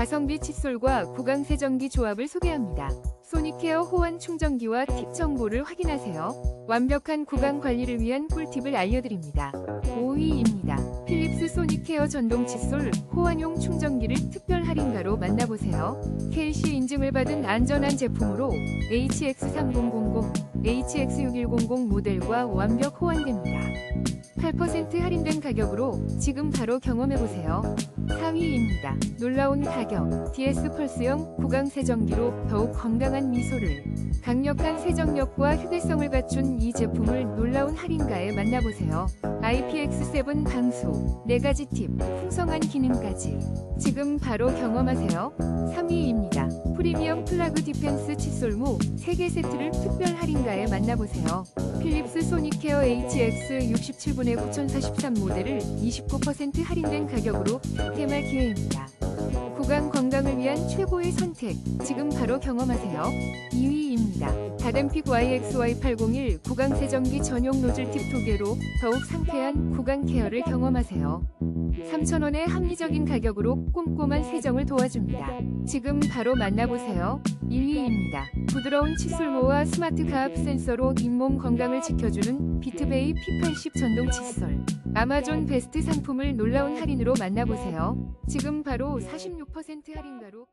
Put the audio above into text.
가성비 칫솔과 구강 세정기 조합을 소개합니다. 소니케어 호환 충전기와 팁 정보를 확인하세요. 완벽한 구강 관리를 위한 꿀팁을 알려드립니다. 5위입니다. 필립스 소니케어 전동 칫솔 호환용 충전기를 특별 할인가로 만나보세요. KC 인증을 받은 안전한 제품으로 HX3000, HX6100 모델과 완벽 호환됩니다. 8% 할인된 가격으로 지금 바로 경험해보세요. 4위입니다. 놀라운 가격, DS 펄스형 구강 세정기로 더욱 건강한 미소를. 강력한 세정력과 휴대성을 갖춘 이 제품을 놀라운 할인가에 만나보세요. IPX7 방수, 4가지 팁, 풍성한 기능까지. 지금 바로 경험하세요. 3위입니다. 프리미엄 플라그 디펜스 칫솔무 3개 세트를 특별 할인가에 만나보세요. 필립스 소니케어 HX 67분의 9043 모델을 29% 할인된 가격으로 득템할 기회입니다. 구강 건강을 위한 최고의 선택, 지금 바로 경험하세요. 2위입니다. 다덴픽 YXY801 구강 세정기 전용 노즐 팁 2개로 더욱 상쾌한 구강 케어를 경험하세요. 3,000원의 합리적인 가격으로 꼼꼼한 세정을 도와줍니다. 지금 바로 만나보세요. 1위입니다. 부드러운 칫솔모와 스마트 가압 센서로 잇몸 건강을 지켜주는 비트베이 P80 전동 칫솔. 아마존 베스트 상품을 놀라운 할인으로 만나보세요. 지금 바로 46% 10% 할인가로